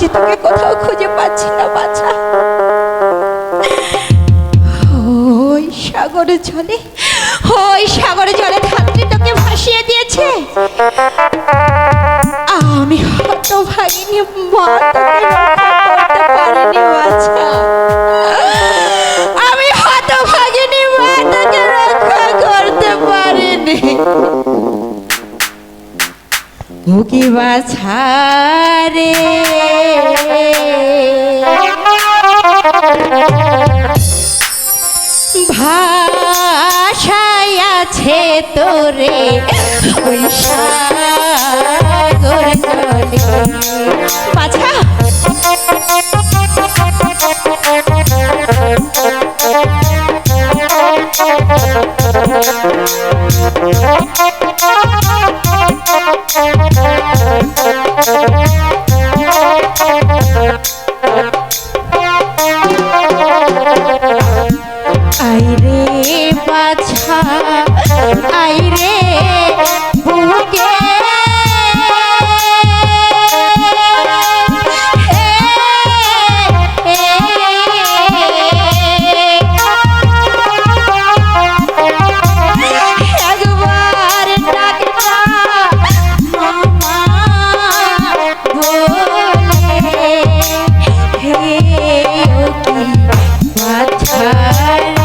যে তোকে কোথাও খুঁজে পাচ্ছি না, বাছা। ওই সাগরে জলে, ওই সাগরে জলে ধাত্রী তোকে ভাসিয়ে দিয়েছে। আমি হতভাগিনী মা তোকে মুকি বাছারে ভাষায় আছে তোরে সাগর জলে বাছা। আইরে বাছা আইরে বুকে একবার ডাকনা মামা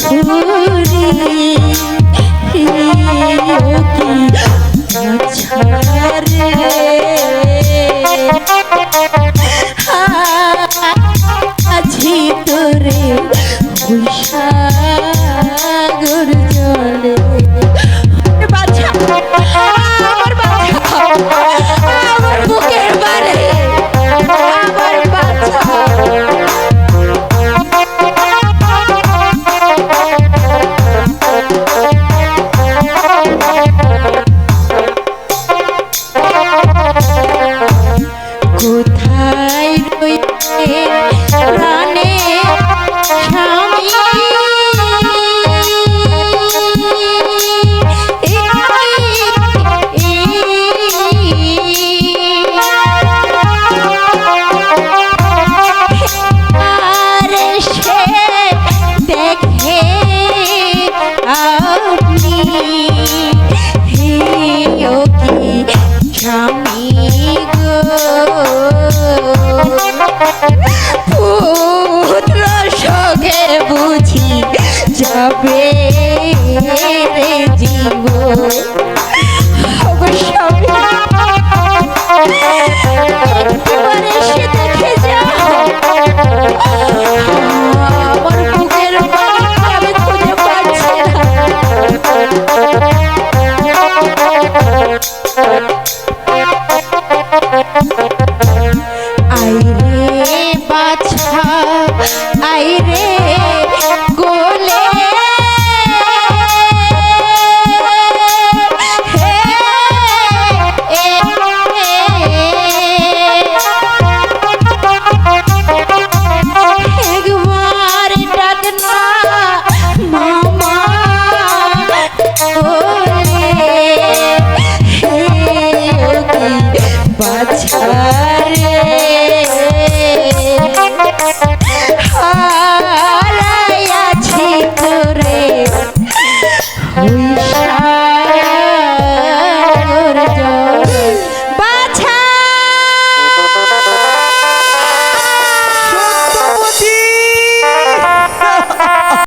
ঘুরি ছাড়ে যাবে রে জীব Thank you.